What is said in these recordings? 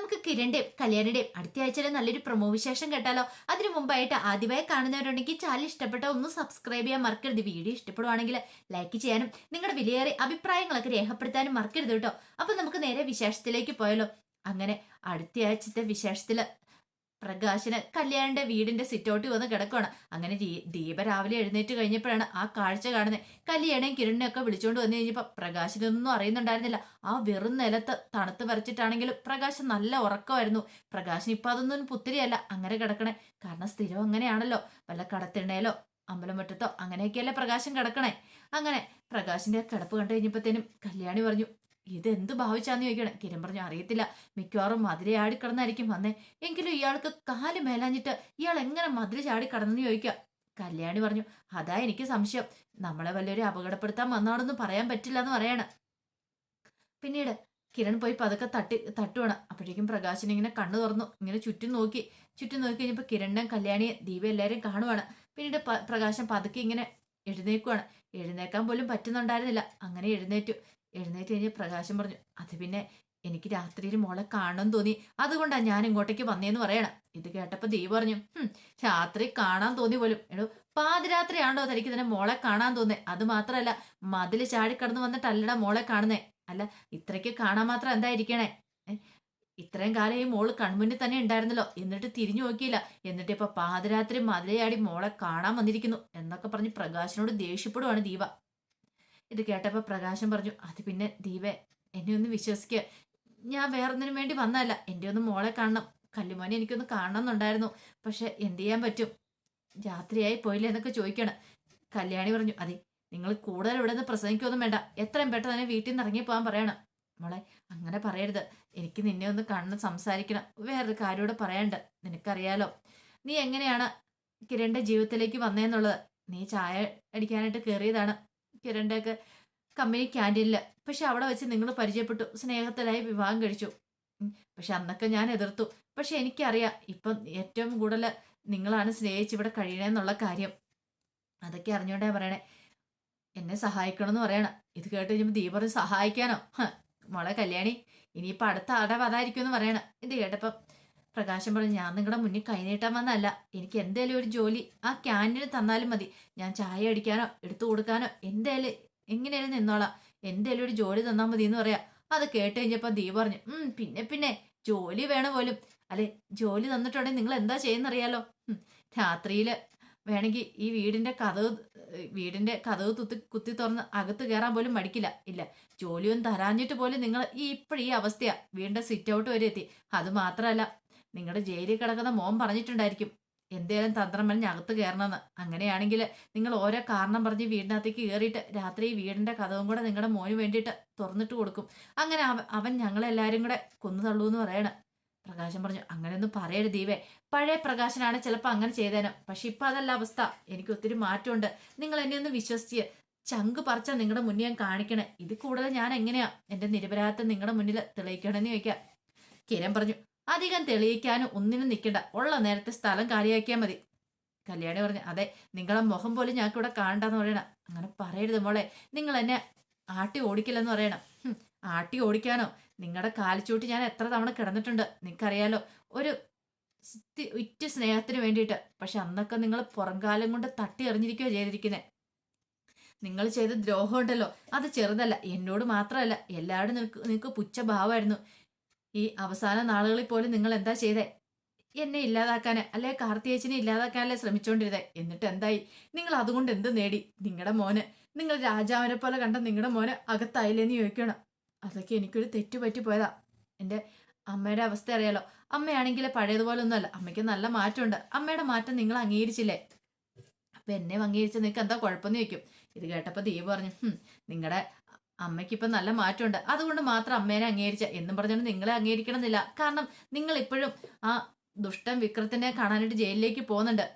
നമുക്ക് കിരണിന്റെയും കല്യാണിന്റെയും അടുത്ത ആഴ്ചയിലെ നല്ലൊരു പ്രൊമോ വിശേഷം കേട്ടാലോ? അതിനു മുമ്പായിട്ട് ആദ്യമായി കാണുന്നവരുണ്ടെങ്കിൽ ചാനൽ ഇഷ്ടപ്പെട്ട ഒന്ന് സബ്സ്ക്രൈബ് ചെയ്യാൻ മറക്കരുത്. വീഡിയോ ഇഷ്ടപ്പെടുവാണെങ്കിൽ ലൈക്ക് ചെയ്യാനും നിങ്ങളുടെ വിലയേറിയ അഭിപ്രായങ്ങളൊക്കെ രേഖപ്പെടുത്താനും മറക്കരുത് കേട്ടോ. അപ്പൊ നമുക്ക് നേരെ വിശേഷത്തിലേക്ക് പോയാലോ. അങ്ങനെ അടുത്ത ആഴ്ചത്തെ വിശേഷത്തിൽ പ്രകാശന് കല്യാണിന്റെ വീടിന്റെ സിറ്റൗട്ടിൽ വന്ന് കിടക്കുകയാണ് അങ്ങനെ ദീപ രാവിലെ എഴുന്നേറ്റ് കഴിഞ്ഞപ്പോഴാണ് ആ കാഴ്ച കാണുന്നത്. കല്യാണയും കിരണിനെ ഒക്കെ വിളിച്ചുകൊണ്ട് വന്നു കഴിഞ്ഞപ്പോ പ്രകാശിനൊന്നും അറിയുന്നുണ്ടായിരുന്നില്ല. ആ വെറും നിലത്ത് തണുത്ത് വരച്ചിട്ടാണെങ്കിലും പ്രകാശ് നല്ല ഉറക്കമായിരുന്നു. പ്രകാശിന് ഇപ്പൊ അതൊന്നും പുത്തിരിയല്ല. അങ്ങനെ കിടക്കണേ. കാരണം സ്ഥിരം അങ്ങനെയാണല്ലോ. വല്ല കടത്തിണ്ണയിലോ അമ്പലമുറ്റത്തോ അങ്ങനെയൊക്കെയല്ലേ പ്രകാശം കിടക്കണേ. അങ്ങനെ പ്രകാശിന്റെ കിടപ്പ് കണ്ടു കഴിഞ്ഞപ്പോഴത്തേനും കല്യാണി പറഞ്ഞു ഇതെന്ത് ഭാവിച്ചാന്ന് ചോദിക്കണം കിരൺ പറഞ്ഞു അറിയത്തില്ല. മിക്കവാറും ആടി കിടന്നായിരിക്കും വന്നേ. എങ്കിലും ഇയാൾക്ക് കാൽ മേലാഞ്ഞിട്ട് ഇയാൾ എങ്ങനെ മധുര ചാടി കടന്നെന്ന് ചോദിക്കുക? കല്യാണി പറഞ്ഞു അതാ എനിക്ക് സംശയം. നമ്മളെ വല്ലൊരു അപകടപ്പെടുത്താൻ വന്നാണെന്ന് പറയാൻ പറ്റില്ല എന്ന് പറയണം. പിന്നീട് കിരൺ പോയി പതുക്കെ തട്ടി തട്ടുവാണ്. അപ്പോഴേക്കും പ്രകാശൻ ഇങ്ങനെ കണ്ണു തുറന്നു ഇങ്ങനെ ചുറ്റും നോക്കി. ചുറ്റും നോക്കി കഴിഞ്ഞപ്പോൾ കിരണിനെ കല്യാണിയെ ദീപ എല്ലാവരെയും കാണുവാണ്. പിന്നീട് പ്രകാശം പ്രകാശൻ പതുക്കെ ഇങ്ങനെ എഴുന്നേക്കുവാണ്. എഴുന്നേക്കാൻ പോലും പറ്റുന്നുണ്ടായിരുന്നില്ല. അങ്ങനെ എഴുന്നേറ്റു. എഴുന്നേറ്റ് കഴിഞ്ഞ് പ്രകാശം പറഞ്ഞു അത് പിന്നെ എനിക്ക് രാത്രിയിൽ മോളെ കാണണം തോന്നി. അതുകൊണ്ടാണ് ഞാൻ ഇങ്ങോട്ടേക്ക് വന്നേന്ന് പറയണം. ഇത് കേട്ടപ്പോൾ ദീപ പറഞ്ഞു "ഹും, രാത്രി കാണാൻ തോന്നി പോലും. എടോ പാതിരാത്രിയാണോ തനിക്ക് തന്നെ മോളെ കാണാൻ തോന്നേ അത് മാത്രല്ല മതിൽ ചാടിക്കടന്ന് വന്നിട്ടല്ലടാ മോളെ കാണുന്നേ. അല്ല ഇത്രയ്ക്ക് കാണാൻ മാത്രം എന്തായിരിക്കണേ? ഇത്രയും കാലം ഈ മോൾ കൺമുന്നിൽ തന്നെ ഉണ്ടായിരുന്നല്ലോ. എന്നിട്ട് തിരിഞ്ഞു നോക്കിയില്ല. എന്നിട്ട് ഇപ്പൊ പാതിരാത്രി മതിലയാടി മോളെ കാണാൻ വന്നിരിക്കുന്നു എന്നൊക്കെ പറഞ്ഞ് പ്രകാശനോട് ദേഷ്യപ്പെടുവാണ് ദീപ. ഇത് കേട്ടപ്പോൾ പ്രകാശം പറഞ്ഞു അത് പിന്നെ ദീപേ എന്നെ ഒന്ന് വിശ്വസിക്കുക ഞാൻ വേറൊന്നിനു വേണ്ടി വന്നതല്ല. എന്റെ ഒന്ന് മോളെ കാണണം. കല്ലുമോനെ എനിക്കൊന്ന് കാണണം എന്നുണ്ടായിരുന്നു പക്ഷെ എന്ത് ചെയ്യാൻ പറ്റും? രാത്രിയായി പോയില്ലേ എന്നൊക്കെ ചോദിക്കണം. കല്യാണി പറഞ്ഞു അതെ നിങ്ങൾ കൂടുതൽ ഇവിടെ നിന്ന് പ്രസംഗിക്കൊന്നും വേണ്ട. എത്രയും പെട്ടെന്ന് തന്നെ വീട്ടിൽ നിന്ന് ഇറങ്ങി പോകാൻ പറയണം. മോളെ അങ്ങനെ പറയരുത്. എനിക്ക് നിന്നെ ഒന്ന് കാണണം സംസാരിക്കണം. വേറൊരു കാര്യമോട് പറയാണ്ട്. നിനക്കറിയാലോ? നീ എങ്ങനെയാണ് കിരണിന്റെ ജീവിതത്തിലേക്ക് വന്നേന്നുള്ളത് നീ ചായ അടിക്കാനായിട്ട് കയറിയതാണ് കിരണിന്റെ കമ്പനി ക്യാന്റീനിൽ പക്ഷെ അവിടെ വെച്ച് നിങ്ങൾ പരിചയപ്പെട്ടു. സ്നേഹത്തിലായി വിവാഹം കഴിച്ചു. പക്ഷെ അന്നൊക്കെ ഞാൻ എതിർത്തു. പക്ഷെ എനിക്കറിയാം. ഇപ്പം ഏറ്റവും കൂടുതൽ നിങ്ങളാണ് സ്നേഹിച്ച് ഇവിടെ കഴിയണമെന്നുള്ള കാര്യം. അതൊക്കെ അറിഞ്ഞോണ്ടേ പറയണേ. എന്നെ സഹായിക്കണമെന്ന് പറയണം. ഇത് കേട്ട് കഴിഞ്ഞപ്പോൾ ദീപറിന് സഹായിക്കാനോ? മോളെ കല്യാണി ഇനിയിപ്പോൾ അടുത്ത ആടെ അതായിരിക്കും എന്ന് പറയണം. ഇത് കേട്ടപ്പം പ്രകാശം പറഞ്ഞു ഞാൻ നിങ്ങളുടെ മുന്നിൽ കൈനീട്ടാൻ വന്നല്ല എനിക്ക് എന്തേലും ഒരു ജോലി ആ ക്യാന്റീന് തന്നാലും മതി. ഞാൻ ചായ അടിക്കാനോ എടുത്തു കൊടുക്കാനോ എന്തേലും എങ്ങനെയാലും നിന്നോളാം. എന്തേലും ഒരു ജോലി തന്നാൽ മതി എന്ന് പറയാം. അത് കേട്ട് കഴിഞ്ഞപ്പോൾ ദീപ പറഞ്ഞു പിന്നെ പിന്നെ. ജോലി വേണം പോലും. അല്ലെ ജോലി തന്നിട്ടുണ്ടെങ്കിൽ നിങ്ങൾ എന്താ ചെയ്യുന്നറിയാലോ? രാത്രിയിൽ വേണമെങ്കിൽ ഈ വീടിന്റെ കഥവ് വീടിന്റെ കഥവ് തുത്തി കുത്തി തുറന്ന് അകത്ത് കയറാൻ പോലും മടിക്കില്ല. ഇല്ല ജോലിയൊന്നും തരാഞ്ഞിട്ട് പോലും നിങ്ങൾ ഈ ഇപ്പോഴും ഈ അവസ്ഥയാ സിറ്റ് ഔട്ട് വരെ എത്തി. അത് മാത്രമല്ല നിങ്ങളുടെ ജയിലിൽ കിടക്കുന്ന മോൻ പറഞ്ഞിട്ടുണ്ടായിരിക്കും എന്തേലും തന്ത്രം പറഞ്ഞ് കയറണമെന്ന് അങ്ങനെയാണെങ്കിൽ നിങ്ങൾ ഓരോ കാരണം പറഞ്ഞ് വീടിനകത്തേക്ക് കയറിയിട്ട് രാത്രി ഈ വീടിന്റെ കഥവും കൂടെ നിങ്ങളുടെ മോന് വേണ്ടിയിട്ട് തുറന്നിട്ട് കൊടുക്കും. അങ്ങനെ അവൻ ഞങ്ങളെല്ലാരും കൂടെ കൊന്നു തള്ളൂ എന്ന് പറയണം. പ്രകാശൻ പറഞ്ഞു അങ്ങനെയൊന്നും പറയരുത് ദീപേ. പഴയ പ്രകാശനാണ് ചിലപ്പോൾ അങ്ങനെ ചെയ്തേനും. പക്ഷെ ഇപ്പം അതല്ല അവസ്ഥ. എനിക്ക് ഒത്തിരി മാറ്റമുണ്ട്. നിങ്ങൾ എന്നെ ഒന്ന് വിശ്വസിച്ച് ചങ്ക് പറിച്ച നിങ്ങളുടെ മുന്നിൽ ഞാൻ കാണിക്കണേ. ഇത് കൂടുതൽ ഞാൻ എങ്ങനെയാ എന്റെ നിരപരാധത്തെ നിങ്ങളുടെ മുന്നിൽ തെളിയിക്കണമെന്ന് ചോദിക്കാം. കിരൺ പറഞ്ഞു അധികം തെളിയിക്കാനും ഒന്നിനും നിൽക്കണ്ട. ഉള്ള നേരത്തെ സ്ഥലം കാലിയാക്കിയാൽ മതി. കല്യാണി പറഞ്ഞു അതെ നിങ്ങളെ മുഖം പോലും ഞങ്ങൾക്ക് ഇവിടെ കാണണ്ടെന്ന് പറയണം. അങ്ങനെ പറയരുത് മോളെ നിങ്ങൾ എന്നെ ആട്ടി ഓടിക്കില്ലെന്ന് പറയണം. ആട്ടി ഓടിക്കാനോ? നിങ്ങളുടെ കാലിച്ചൂട്ടി ഞാൻ എത്ര തവണ കിടന്നിട്ടുണ്ട് നിങ്ങൾക്കറിയാലോ? ഒരു ഉറ്റ സ്നേഹത്തിന് വേണ്ടിയിട്ട്. പക്ഷെ അന്നൊക്കെ നിങ്ങൾ പുറംകാലം കൊണ്ട് തട്ടി എറിഞ്ഞിരിക്കുകയോ ചെയ്തിരിക്കുന്നേ. നിങ്ങൾ ചെയ്ത ദ്രോഹം ഉണ്ടല്ലോ അത് ചെറുതല്ല. എന്നോട് മാത്രമല്ല എല്ലാവരും നിങ്ങൾക്ക് നിങ്ങൾക്ക് പുച്ഛഭാവമായിരുന്നു. ഈ അവസാന നാളുകളിൽ പോലും നിങ്ങൾ എന്താ ചെയ്തേ? എന്നെ ഇല്ലാതാക്കാൻ അല്ലെ കാർത്തിയേച്ചിനെ ഇല്ലാതാക്കാനല്ലേ ശ്രമിച്ചോണ്ടിരുന്നേ? എന്നിട്ട് എന്തായി? നിങ്ങൾ അതുകൊണ്ട് എന്ത് നേടി? നിങ്ങളുടെ മോന്. നിങ്ങൾ രാജാവിനെ പോലെ കണ്ട നിങ്ങളുടെ മോന് അകത്തായില്ലേന്ന് ചോദിക്കണം. അതൊക്കെ എനിക്കൊരു തെറ്റുപറ്റി പോയതാ. എന്റെ അമ്മയുടെ അവസ്ഥ അറിയാലോ. അമ്മയാണെങ്കിൽ പഴയതുപോലെ ഒന്നുമല്ല. അമ്മയ്ക്ക് നല്ല മാറ്റമുണ്ട്. അമ്മയുടെ മാറ്റം നിങ്ങൾ അംഗീകരിച്ചില്ലേ? അപ്പൊ എന്നെ അംഗീകരിച്ച നിങ്ങൾക്ക് എന്താ കുഴപ്പമെന്ന് ചോദിക്കും. ഇത് കേട്ടപ്പോൾ ദീപ് പറഞ്ഞു നിങ്ങളുടെ അമ്മയ്ക്ക് ഇപ്പം നല്ല മാറ്റമുണ്ട്. അതുകൊണ്ട് മാത്രം അമ്മേനെ അംഗീകരിച്ച. എന്നും പറഞ്ഞുകൊണ്ട് നിങ്ങളെ അംഗീകരിക്കണമെന്നില്ല. കാരണം നിങ്ങൾ ഇപ്പോഴും ആ ദുഷ്ടൻ വിക്രത്തിനെ കാണാനായിട്ട് ജയിലിലേക്ക് പോകുന്നുണ്ട്.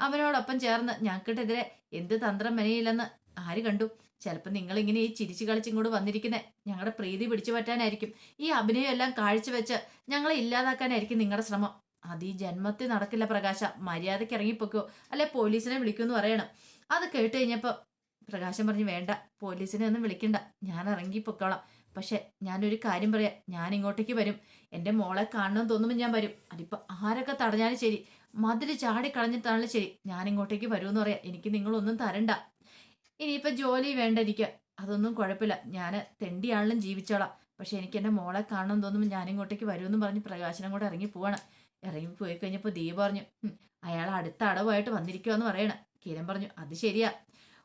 അവനോടൊപ്പം ചേർന്ന് ഞങ്ങൾക്കിട്ടെതിരെ എന്ത് തന്ത്രം മെനയില്ലെന്ന് ആര് കണ്ടു? ചിലപ്പോൾ നിങ്ങൾ ഇങ്ങനെ ഈ ചിരിച്ചു കളിച്ചിങ്ങോട്ട് വന്നിരിക്കുന്നത് ഞങ്ങളുടെ പ്രീതി പിടിച്ചു പറ്റാനായിരിക്കും. ഈ അഭിനയം എല്ലാം കാഴ്ചവെച്ച് ഞങ്ങളെ ഇല്ലാതാക്കാനായിരിക്കും നിങ്ങളുടെ ശ്രമം. അത് ഈ ജന്മത്തിൽ നടക്കില്ല പ്രകാശ. മര്യാദയ്ക്ക് ഇറങ്ങിപ്പോക്കോ? അല്ലെ പോലീസിനെ വിളിക്കുമെന്ന് പറയണം. അത് കേട്ട് കഴിഞ്ഞപ്പോൾ പ്രകാശം പറഞ്ഞു വേണ്ട പോലീസിനെ ഒന്നും വിളിക്കണ്ട. ഞാൻ ഇറങ്ങി പൊക്കോളാം. പക്ഷെ ഞാനൊരു കാര്യം പറയാം. ഞാൻ ഇങ്ങോട്ടേക്ക് വരും. എന്റെ മോളെ കാണണമെന്ന് തോന്നുമ്പോൾ ഞാൻ വരും. അതിപ്പോൾ ആരൊക്കെ തടഞ്ഞാലും ശരി. മതിൽ ചാടി കളഞ്ഞിട്ടാണെങ്കിലും ശരി. ഞാൻ ഇങ്ങോട്ടേക്ക് വരുമെന്ന് പറയാം. എനിക്ക് നിങ്ങളൊന്നും തരണ്ട. ഇനിയിപ്പോൾ ജോലി വേണ്ട എനിക്ക്. അതൊന്നും കുഴപ്പമില്ല. ഞാൻ തെണ്ടിയാണെങ്കിലും ജീവിച്ചോളാം. പക്ഷെ എനിക്ക് എന്റെ മോളെ കാണണം തോന്നുമ്പോൾ ഞാൻ ഇങ്ങോട്ടേക്ക് വരുമെന്ന് പറഞ്ഞ് പ്രകാശനം കൂടെ ഇറങ്ങി പോവാണ്. ഇറങ്ങി പോയി കഴിഞ്ഞപ്പോൾ ദീപ് പറഞ്ഞു അയാൾ അടുത്ത അടവായിട്ട് വന്നിരിക്കുമെന്ന് പറയണം. കിരൺ പറഞ്ഞു അത് ശരിയാ.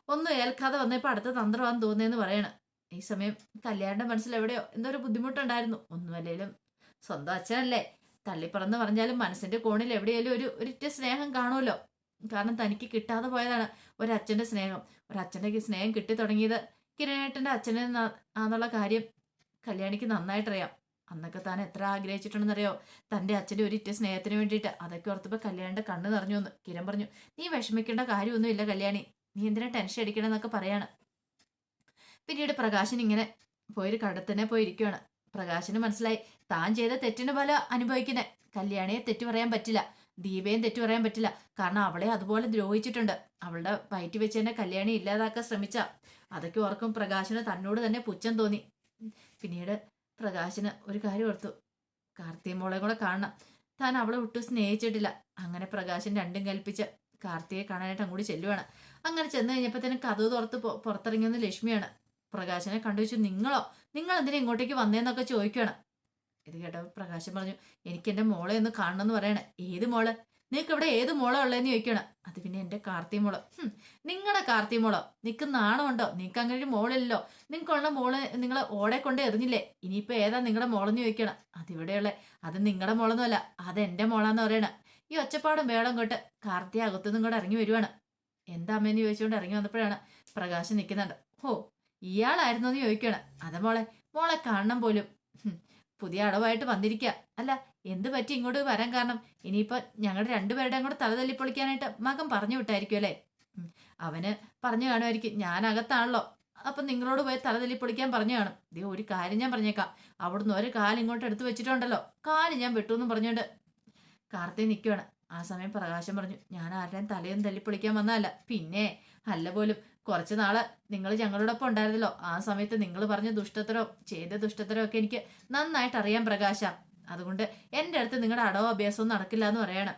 ഒന്നും ഏൽക്കാതെ വന്നപ്പോൾ അടുത്ത തന്ത്രമാണെന്ന് തോന്നിയെന്ന് പറയണ. ഈ സമയം കല്യാണിന്റെ മനസ്സിൽ എവിടെയോ എന്തോ ഒരു ബുദ്ധിമുട്ടുണ്ടായിരുന്നു. ഒന്നുമല്ലേലും സ്വന്തം അച്ഛനല്ലേ. തള്ളിപ്പറന്ന് പറഞ്ഞാലും മനസ്സിന്റെ കോണിൽ എവിടെയെങ്കിലും ഒരു ഒരിറ്റ സ്നേഹം കാണുമല്ലോ. കാരണം തനിക്ക് കിട്ടാതെ പോയതാണ് ഒരച്ഛന്റെ സ്നേഹം. ഒരച്ഛന്റെ സ്നേഹം കിട്ടി തുടങ്ങിയത് കിരണേട്ടന്റെ അച്ഛനെ ആന്നുള്ള കാര്യം കല്യാണിക്ക് നന്നായിട്ടറിയാം. അന്നൊക്കെ താൻ എത്ര ആഗ്രഹിച്ചിട്ടുണ്ടെന്നറിയോ? തന്റെ അച്ഛന്റെ ഒരിറ്റ സ്നേഹത്തിന് വേണ്ടിയിട്ട്. അതൊക്കെ ഓർത്തപ്പോൾ കല്യാണിന്റെ കണ്ണ് നിറഞ്ഞു എന്ന് കിരൺ പറഞ്ഞു നീ വിഷമിക്കേണ്ട കാര്യമൊന്നുമില്ല കല്യാണി. നീ എന്തിനാ ടെൻഷൻ അടിക്കണമെന്നൊക്കെ പറയാണ്. പിന്നീട് പ്രകാശൻ ഇങ്ങനെ പോയൊരു കടത്തന്നെ പോയിരിക്കുകയാണ് പ്രകാശന് മനസ്സിലായി താൻ ചെയ്ത തെറ്റിന് പല അനുഭവിക്കുന്നത് കല്യാണിയെ തെറ്റു പറയാൻ പറ്റില്ല ദീപയും തെറ്റു പറയാൻ പറ്റില്ല. കാരണം അവളെ അതുപോലെ ദ്രോഹിച്ചിട്ടുണ്ട്. അവളുടെ വയറ്റി വെച്ച് തന്നെ കല്യാണി ഇല്ലാതാക്കാൻ ശ്രമിച്ച. അതൊക്കെ ഓർക്കും പ്രകാശന് തന്നോട് തന്നെ പുച്ഛം തോന്നി. പിന്നീട് പ്രകാശന് ഒരു കാര്യം ഓർത്തു. കാർത്തിക മോളെ കൂടെ കാണണം. താൻ അവളെ ഒട്ടും സ്നേഹിച്ചിട്ടില്ല. അങ്ങനെ പ്രകാശൻ രണ്ടും കൽപ്പിച്ച് കാർത്തിയെ കാണാനായിട്ട് അങ്ങോട്ട് ചെല്ലുവാണ്. അങ്ങനെ ചെന്ന് കഴിഞ്ഞപ്പോൾ തന്നെ കഥ തുറത്ത് പുറത്തിറങ്ങിയെന്ന് ലക്ഷ്മിയാണ്. പ്രകാശനെ കണ്ടു വെച്ചു. നിങ്ങളോ? നിങ്ങൾ എന്തിനാ ഇങ്ങോട്ടേക്ക് വന്നേന്നൊക്കെ ചോദിക്കുകയാണ്. ഇത് കേട്ടപ്പോൾ പ്രകാശൻ പറഞ്ഞു എനിക്ക് എന്റെ മോളെ ഒന്ന് കാണണമെന്ന് പറയണേ. ഏത് മോൾ? നിങ്ങൾക്ക് ഇവിടെ ഏത് മോളോ ഉള്ളതെന്ന് ചോദിക്കണം അത് പിന്നെ എന്റെ കാർത്തി മോൾ. നിങ്ങളുടെ കാർത്തി മോളോ? നിങ്ങൾക്ക് നാണമുണ്ടോ? നിങ്ങൾക്ക് അങ്ങനെ ഒരു മോളില്ലല്ലോ. നിങ്ങൾക്കുള്ള മോൾ നിങ്ങൾ ഓടെ കൊണ്ട് എറിഞ്ഞില്ലേ? ഇനിയിപ്പോൾ ഏതാ നിങ്ങളുടെ മോളെന്ന് ചോദിക്കണം അതിവിടെയുള്ള. അത് നിങ്ങളുടെ മോളൊന്നുമല്ല. അത് എന്റെ മോളാന്ന് പറയണേ. ഈ ഒച്ചപ്പാടും വേളം കൊണ്ട് കാർത്തി അകത്തുനിന്നും കൂടെ ഇറങ്ങി വരുവാണ്. എന്താ അമ്മേന്ന് ചോദിച്ചുകൊണ്ട് ഇറങ്ങി വന്നപ്പോഴാണ് പ്രകാശം നിൽക്കുന്നുണ്ട് ഹോ ഇയാളായിരുന്നു എന്ന് ചോദിക്കുകയാണ്. അതെ മോളെ മോളെ കാണണം പോലും. പുതിയ അടവായിട്ട് വന്നിരിക്കുക അല്ല എന്ത് പറ്റി ഇങ്ങോട്ട് വരാൻ കാരണം? ഇനിയിപ്പോ ഞങ്ങളുടെ രണ്ടുപേരുടെയും കൂടെ തല തല്ലിപ്പൊളിക്കാനായിട്ട് മകൻ പറഞ്ഞു വിട്ടായിരിക്കും അല്ലേ? അവന് പറഞ്ഞു കാണുമായിരിക്കും. ഞാൻ അകത്താണല്ലോ അപ്പൊ നിങ്ങളോട് പോയി തല പൊളിക്കാൻ പറഞ്ഞു കാണും. ദേ ഒരു കാര്യം ഞാൻ പറഞ്ഞേക്കാം. അവിടുന്ന് ഒരു കാലിങ്ങോട്ട് എടുത്ത് വെച്ചിട്ടുണ്ടല്ലോ. കാൽ ഞാൻ വിട്ടു എന്ന് പറഞ്ഞുകൊണ്ട് കാർത്തി നിൽക്കുവാണ് ആ സമയം പ്രകാശം പറഞ്ഞു ഞാൻ ആരുടെയും തലയും തല്ലിപ്പൊളിക്കാൻ വന്നതല്ല. പിന്നെ അല്ല പോലും കുറച്ച് നാൾ നിങ്ങൾ ഞങ്ങളോടൊപ്പം ഉണ്ടായിരുന്നല്ലോ. ആ സമയത്ത് നിങ്ങൾ പറഞ്ഞ ദുഷ്ടത്തരോ ചെയ്ത ദുഷ്ടത്തരോ ഒക്കെ എനിക്ക് നന്നായിട്ട് അറിയാം പ്രകാശ. അതുകൊണ്ട് എന്റെ അടുത്ത് നിങ്ങളുടെ അടവോ അഭ്യാസവും നടക്കില്ല എന്ന് പറയണം.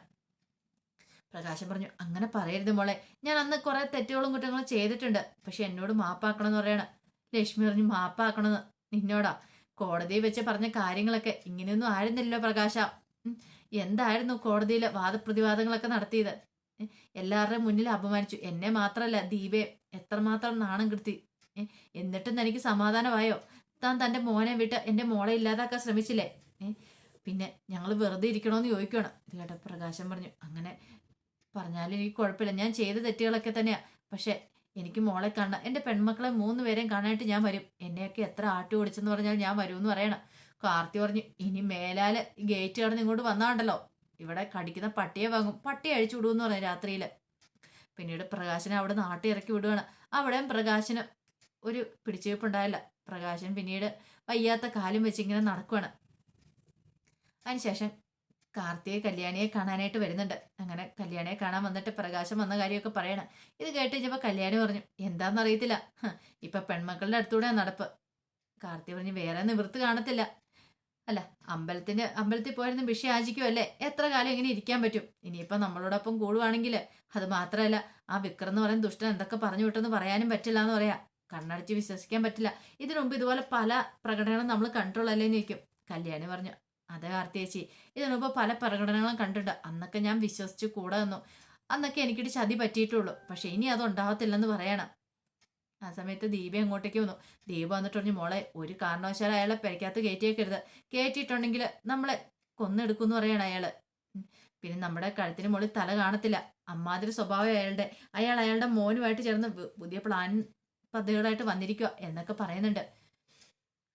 പ്രകാശം പറഞ്ഞു അങ്ങനെ പറയരുത് മോളെ. ഞാൻ അന്ന് കുറെ തെറ്റുകളും കുറ്റങ്ങളും ചെയ്തിട്ടുണ്ട്. പക്ഷെ എന്നോട് മാപ്പാക്കണമെന്ന് പറയണം. ലക്ഷ്മി പറഞ്ഞു മാപ്പാക്കണമെന്ന് നിന്നോടാ. കോടതിയിൽ വെച്ച് പറഞ്ഞ കാര്യങ്ങളൊക്കെ ഇങ്ങനെയൊന്നും ആയിരുന്നില്ലല്ലോ പ്രകാശ. എന്തായിരുന്നു കോടതിയിൽ വാദപ്രതിവാദങ്ങളൊക്കെ നടത്തിയത്? എല്ലാവരുടെയും മുന്നിൽ അപമാനിച്ചു. എന്നെ മാത്രമല്ല ദീപെ എത്രമാത്രം നാണം കിടത്തി. എന്നിട്ടും തനിക്ക് സമാധാനമായോ? താൻ തന്റെ മോനെ വിട്ട് എന്റെ മോളെ ഇല്ലാതാക്കാൻ ശ്രമിച്ചില്ലേ? പിന്നെ ഞങ്ങൾ വെറുതെ ഇരിക്കണോന്ന് ചോദിക്കണം ഇത് കേട്ട പ്രകാശം പറഞ്ഞു അങ്ങനെ പറഞ്ഞാലും എനിക്ക് കുഴപ്പമില്ല. ഞാൻ ചെയ്ത തെറ്റുകളൊക്കെ തന്നെയാ. പക്ഷെ എനിക്ക് മോളെ കാണണം എന്റെ പെൺമക്കളെ മൂന്ന് പേരെയും കാണാനായിട്ട് ഞാൻ വരും. എന്നെയൊക്കെ എത്ര ആട്ടി ഓടിച്ചെന്ന് പറഞ്ഞാൽ ഞാൻ വരുമെന്ന് പറയണം. കാർത്തി പറഞ്ഞു ഇനി മേലാൽ ഗേറ്റ് കടന്ന് ഇങ്ങോട്ട് വന്നാണ്ടല്ലോ ഇവിടെ കടിക്കുന്ന പട്ടിയെ വാങ്ങും. പട്ടിയെ അഴിച്ചു വിടുമെന്ന് പറഞ്ഞു രാത്രിയിൽ പിന്നീട് പ്രകാശനെ അവിടെ നാട്ടി ഇറക്കി വിടുകയാണ് അവിടെയും പ്രകാശന് ഒരു പിടിച്ചുവെപ്പുണ്ടായില്ല പ്രകാശൻ പിന്നീട് വയ്യാത്ത കാലും വെച്ച് ഇങ്ങനെ നടക്കുവാണ്. അതിനുശേഷം കാർത്തിയെ കല്യാണിയെ കാണാനായിട്ട് വരുന്നുണ്ട്. അങ്ങനെ കല്യാണിയെ കാണാൻ വന്നിട്ട് പ്രകാശം വന്ന കാര്യമൊക്കെ പറയണം. ഇത് കേട്ട് കഴിഞ്ഞപ്പോൾ കല്യാണി പറഞ്ഞു എന്താണെന്ന് അറിയത്തില്ല ഇപ്പം പെൺമക്കളുടെ അടുത്തൂടെ നടപ്പ്. കാർത്തി പറഞ്ഞു വേറെ നിവൃത്തി കാണത്തില്ല. അല്ല അമ്പലത്തിന്റെ അമ്പലത്തിൽ പോയിരുന്ന ഭിക്ഷ യാചിക്കുമല്ലേ എത്ര കാലം ഇങ്ങനെ ഇരിക്കാൻ പറ്റും? ഇനിയിപ്പോ നമ്മളോടൊപ്പം കൂടുവാണെങ്കിൽ അത് മാത്രമല്ല ആ വിക്രം എന്ന് പറയുന്ന ദുഷ്ടൻ എന്തൊക്കെ പറഞ്ഞു വിട്ടെന്ന് പറയാനും പറ്റില്ല എന്ന് പറയാ. കണ്ണടച്ച് വിശ്വസിക്കാൻ പറ്റില്ല. ഇതിനു മുമ്പ് ഇതുപോലെ പല പ്രകടനങ്ങളും നമ്മൾ കൺട്രോളല്ലേ നിൽക്കും കല്യാണി പറഞ്ഞു അതെ കാർത്തി ചേച്ചി ഇതിനു മുമ്പ് പല പ്രകടനങ്ങളും കണ്ടിട്ടുണ്ട്. അന്നൊക്കെ ഞാൻ വിശ്വസിച്ച് കൂടെ നിന്നു. അന്നൊക്കെ എനിക്കൊരു ചതി പറ്റിയിട്ടുള്ളൂ. പക്ഷെ ഇനി അത് ഉണ്ടാവത്തില്ലെന്ന് പറയണം. ആ സമയത്ത് ദീപ അങ്ങോട്ടേക്ക് വന്നു. ദീപ വന്നിട്ട് പറഞ്ഞു മോളെ ഒരു കാരണവശാലും അയാളെ പെരക്കകത്ത് കയറ്റിയേക്കരുത്. കയറ്റിയിട്ടുണ്ടെങ്കിൽ നമ്മളെ കൊന്നെടുക്കുമെന്ന് പറയണം അയാൾ. പിന്നെ നമ്മുടെ കഴുത്തിന് മുകളിൽ തല കാണത്തില്ല. അമ്മാതിരി സ്വഭാവം അയാളുടെ. അയാൾ അയാളുടെ മോനുമായിട്ട് ചേർന്ന് പുതിയ പ്ലാൻ പദ്ധതികളായിട്ട് വന്നിരിക്കുക എന്നൊക്കെ പറയുന്നുണ്ട്.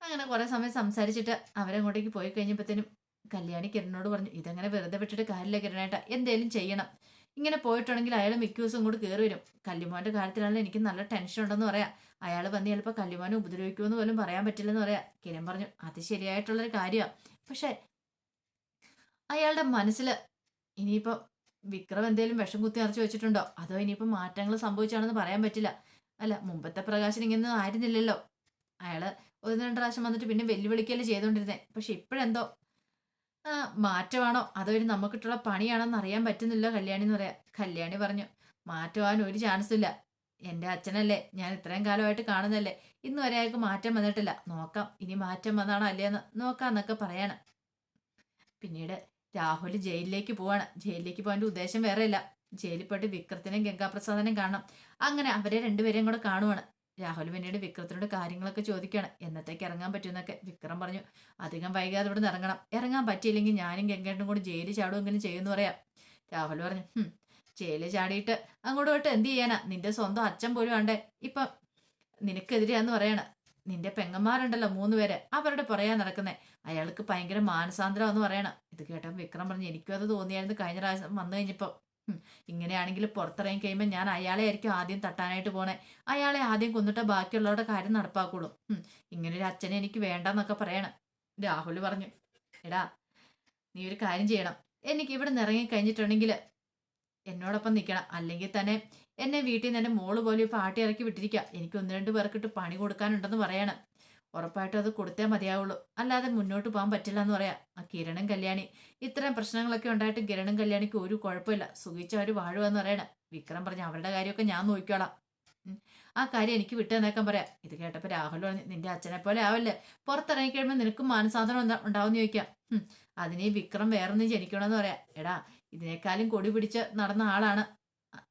അങ്ങനെ കുറെ സമയം സംസാരിച്ചിട്ട് അവരങ്ങോട്ടേക്ക് പോയി കഴിഞ്ഞപ്പോഴത്തേനും കല്യാണി കിരണിനോട് പറഞ്ഞു ഇതങ്ങനെ വെറുതെ വിട്ടിട്ട് കാര്യമില്ല കിരണേട്ട എന്തേലും ചെയ്യണം. ഇങ്ങനെ പോയിട്ടുണ്ടെങ്കിൽ അയാൾ മിക്ക ദിവസം കൂടി കയറി വരും. കല്ലുമോന്റെ കാര്യത്തിലാണെങ്കിൽ എനിക്ക് നല്ല ടെൻഷൻ ഉണ്ടെന്ന് പറയാം. അയാൾ വന്ന് ചിലപ്പോൾ കല്ലുമോനെ ഉപദ്രവിക്കുമെന്ന് പോലും പറയാൻ പറ്റില്ലെന്ന് പറയാ. കിരൺ പറഞ്ഞു അത് ശരിയായിട്ടുള്ളൊരു കാര്യമാണ് പക്ഷെ അയാളുടെ മനസ്സിൽ ഇനിയിപ്പോൾ വിക്രം എന്തേലും വിഷം കുത്തി നിറച്ച് വെച്ചിട്ടുണ്ടോ? അതോ ഇനിയിപ്പോൾ മാറ്റങ്ങൾ സംഭവിച്ചാണെന്ന് പറയാൻ പറ്റില്ല. അല്ല മുമ്പത്തെ പ്രകാശൻ ഇങ്ങനെ ആയിരുന്നില്ലല്ലോ. അയാൾ ഒന്ന് രണ്ട് പ്രാവശ്യം വന്നിട്ട് പിന്നെ വെല്ലുവിളിക്കല്ലേ ചെയ്തുകൊണ്ടിരുന്നേ പക്ഷെ ഇപ്പോഴെന്തോ മാറ്റമാണോ? അതോ ഇനി നമുക്കിട്ടുള്ള പണിയാണോ എന്ന് അറിയാൻ പറ്റുന്നില്ല കല്യാണി എന്ന് പറയാം കല്യാണി പറഞ്ഞു മാറ്റുവാൻ ഒരു ചാൻസും ഇല്ല. എന്റെ അച്ഛനല്ലേ ഞാൻ ഇത്രയും കാലമായിട്ട് കാണുന്നല്ലേ ഇന്ന് വരെ അയാൾക്ക് മാറ്റം വന്നിട്ടില്ല. നോക്കാം ഇനി മാറ്റം വന്നാണോ അല്ലേന്ന് നോക്കാം എന്നൊക്കെ പറയാണ്. പിന്നീട് രാഹുൽ ജയിലിലേക്ക് പോവാണ്. ജയിലിലേക്ക് പോകാന്റെ ഉദ്ദേശം വേറെ ഇല്ല ജയിലിൽ പോയിട്ട് വിക്രത്തിനെയും ഗംഗാപ്രസാദനെയും കാണണം. അങ്ങനെ അവരെ രണ്ടുപേരെയും കൂടെ കാണുവാണ്. രാഹുൽ പിന്നീട് വിക്രത്തിനോട് കാര്യങ്ങളൊക്കെ ചോദിക്കുകയാണ്. എന്നത്തേക്ക് ഇറങ്ങാൻ പറ്റുമെന്നൊക്കെ. വിക്രം പറഞ്ഞു അധികം വൈകാതെ ഇവിടെ ഇറങ്ങണം. ഇറങ്ങാൻ പറ്റിയില്ലെങ്കിൽ ഞാനും ഗംഗേട്ടും കൂടി ജയിലിൽ ചാടുമെങ്കിലും ചെയ്യുമെന്ന് പറയാം. രാഹുൽ പറഞ്ഞു "ഹും, ജയിലിൽ ചാടിയിട്ട് അങ്ങോട്ട് പോയിട്ട് എന്ത് ചെയ്യാനാ? നിന്റെ സ്വന്തം അച്ഛൻ പോലും ആണ്ടേ. ഇപ്പം നിനക്കെതിരെയാന്ന് പറയണ. നിന്റെ പെങ്ങന്മാരുണ്ടല്ലോ മൂന്ന് പേര്. അവരുടെ പറയാൻ നടക്കുന്നേ. അയാൾക്ക് ഭയങ്കര മാനസാന്തരം എന്ന് പറയണം. ഇത് കേട്ടപ്പോൾ വിക്രം പറഞ്ഞു എനിക്കും അത് തോന്നിയായിരുന്നു. കഴിഞ്ഞ പ്രാവശ്യം വന്നു കഴിഞ്ഞപ്പോൾ. ഉം, ഇങ്ങനെയാണെങ്കിൽ പുറത്തിറങ്ങി കഴിയുമ്പോൾ ഞാൻ അയാളെ ആയിരിക്കും ആദ്യം തട്ടാനായിട്ട് പോണേ. അയാളെ ആദ്യം കൊന്നിട്ട് ബാക്കിയുള്ളവരുടെ കാര്യം നടപ്പാക്കുള്ളൂ. ഇങ്ങനെ ഒരു അച്ഛനെ എനിക്ക് വേണ്ടെന്നൊക്കെ പറയണം. രാഹുൽ പറഞ്ഞു എടാ നീ ഒരു കാര്യം ചെയ്യണം. എനിക്ക് ഇവിടെ നിന്ന് ഇറങ്ങി കഴിഞ്ഞിട്ടുണ്ടെങ്കിൽ എന്നോടൊപ്പം നിൽക്കണം. അല്ലെങ്കിൽ തന്നെ എന്നെ വീട്ടിൽ നിന്ന് എന്റെ മോൾ പോലെ പാട്ടി ഇറക്കി വിട്ടിരിക്കുക. എനിക്ക് ഒന്ന് രണ്ട് പേർക്കിട്ട് പണി കൊടുക്കാനുണ്ടെന്ന് പറയണം. ഉറപ്പായിട്ടും അത് കൊടുത്തേ മതിയാവുള്ളൂ. അല്ലാതെ മുന്നോട്ട് പോകാൻ പറ്റില്ല എന്ന് പറയാം. ആ കിരണും കല്യാണി. ഇത്തരം പ്രശ്നങ്ങളൊക്കെ ഉണ്ടായിട്ട് കിരണും കല്യാണിക്ക് ഒരു കുഴപ്പമില്ല. സുഖിച്ച അവർ വാഴുവാന്ന് പറയണം. വിക്രം പറഞ്ഞ അവരുടെ കാര്യമൊക്കെ ഞാൻ നോക്കിക്കോളാം. ആ കാര്യം എനിക്ക് വിട്ടു തന്നേക്കാൻ പറയാം. ഇത് കേട്ടപ്പോൾ രാഹുൽ പറഞ്ഞു നിന്റെ അച്ഛനെ പോലെ ആവല്ലേ. പുറത്തിറങ്ങി കഴിയുമ്പോൾ നിനക്കും മാനസാന്തരം ഉണ്ടാവുമെന്ന് ചോദിക്കാം. അതിനെ വിക്രം വേറെ വേറൊന്നും ജനിക്കണമെന്ന് പറയാം. എടാ ഇതിനേക്കാളും കൊടി പിടിച്ച് നടന്ന ആളാണ്.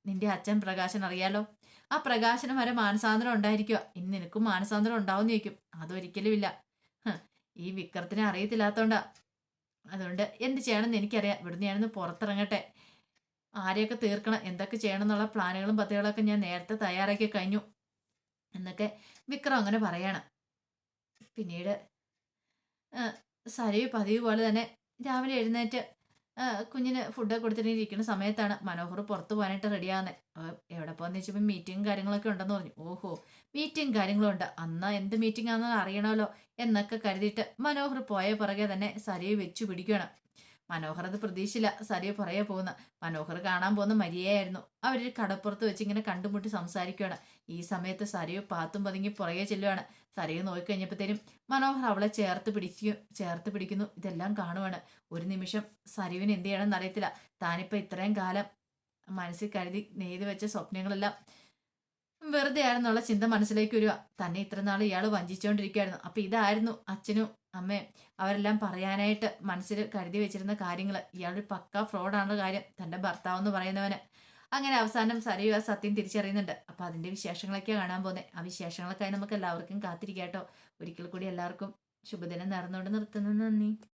നിന്റെ അച്ഛൻ പ്രകാശൻ അറിയാലോ? ആ പ്രകാശനം വരെ മാനസാന്തരം ഉണ്ടായിരിക്കുക ഇനി നിനക്കും മാനസാന്തരം ഉണ്ടാവും ചോദിക്കും. അതൊരിക്കലും ഇല്ല ഈ വിക്രത്തിനെ അറിയത്തില്ലാത്തോണ്ടാ. അതുകൊണ്ട് എന്ത് ചെയ്യണമെന്ന് എനിക്കറിയാം. ഇവിടുന്ന് ഞാനൊന്ന് പുറത്തിറങ്ങട്ടെ. ആരെയൊക്കെ തീർക്കണം? എന്തൊക്കെ ചെയ്യണം എന്നുള്ള പ്ലാനുകളും പദ്ധതികളൊക്കെ ഞാൻ നേരത്തെ തയ്യാറാക്കി കഴിഞ്ഞു. എന്നൊക്കെ വിക്രം അങ്ങനെ പറയണം. പിന്നീട് സരയു പതിവ് പോലെ തന്നെ രാവിലെ എഴുന്നേറ്റ് കുഞ്ഞിന് ഫുഡ് കൊടുത്തിട്ട് ഇരിക്കുന്ന സമയത്താണ് മനോഹർ പുറത്ത് പോകാനായിട്ട് റെഡിയാകുന്നത് എവിടെ പോകാന്ന് വെച്ചപ്പോൾ മീറ്റിംഗ് കാര്യങ്ങളൊക്കെ ഉണ്ടെന്ന് പറഞ്ഞു. ഓഹോ മീറ്റിംഗ് കാര്യങ്ങളും ഉണ്ട്. അന്ന് എന്ത് മീറ്റിംഗ് ആണെന്ന് അറിയണമല്ലോ എന്നൊക്കെ കരുതിയിട്ട് മനോഹർ പോയ പുറകെ തന്നെ സരിയെ വെച്ചു പിടിക്കുകയാണ് മനോഹർ അത് പ്രതീക്ഷയില്ല സരിയെ പുറകെ പോകുന്ന. മനോഹർ കാണാൻ പോകുന്ന മരിയായിരുന്നു അവരൊരു കടപ്പുറത്ത് വെച്ച് ഇങ്ങനെ കണ്ടുമുട്ടി സംസാരിക്കുകയാണ് ഈ സമയത്ത് സരയു പാത്തും പതുങ്ങി പുറകെ ചെല്ലുവാണ്. സരയു നോക്കിക്കഴിഞ്ഞപ്പോഴത്തേനും മനോഹർ അവളെ ചേർത്ത് പിടിച്ചു ചേർത്ത് പിടിക്കുന്നു. ഇതെല്ലാം കാണുവാണ്. ഒരു നിമിഷം സരയുവിന് എന്ത് ചെയ്യണമെന്ന് അറിയത്തില്ല. താനിപ്പോൾ ഇത്രയും കാലം മനസ്സിൽ കരുതി നെയ്ത് വെച്ച സ്വപ്നങ്ങളെല്ലാം വെറുതെ ആയിരുന്നുള്ള ചിന്ത മനസ്സിലേക്ക് വരിക. തന്നെ ഇത്ര നാൾ ഇയാൾ വഞ്ചിച്ചുകൊണ്ടിരിക്കുകയായിരുന്നു അപ്പൊ ഇതായിരുന്നു അച്ഛനും അമ്മയും അവരെല്ലാം പറയാനായിട്ട് മനസ്സിൽ കരുതി വെച്ചിരുന്ന കാര്യങ്ങൾ ഇയാളൊരു പക്ക ഫ്രോഡാണ് കാര്യം തന്റെ ഭർത്താവ് എന്ന് പറയുന്നവന്. അങ്ങനെ അവസാനം സരയു ആ സത്യം തിരിച്ചറിയുന്നുണ്ട്. അപ്പൊ അതിന്റെ വിശേഷങ്ങളൊക്കെയാണ് കാണാൻ പോകുന്നത് ആ വിശേഷങ്ങളൊക്കെ നമുക്ക് എല്ലാവർക്കും കാത്തിരിക്കാട്ടോ. ഒരിക്കൽ കൂടി എല്ലാവർക്കും ശുഭദിനം നേർന്നുകൊണ്ട് നിർത്തുന്നു. നന്ദി.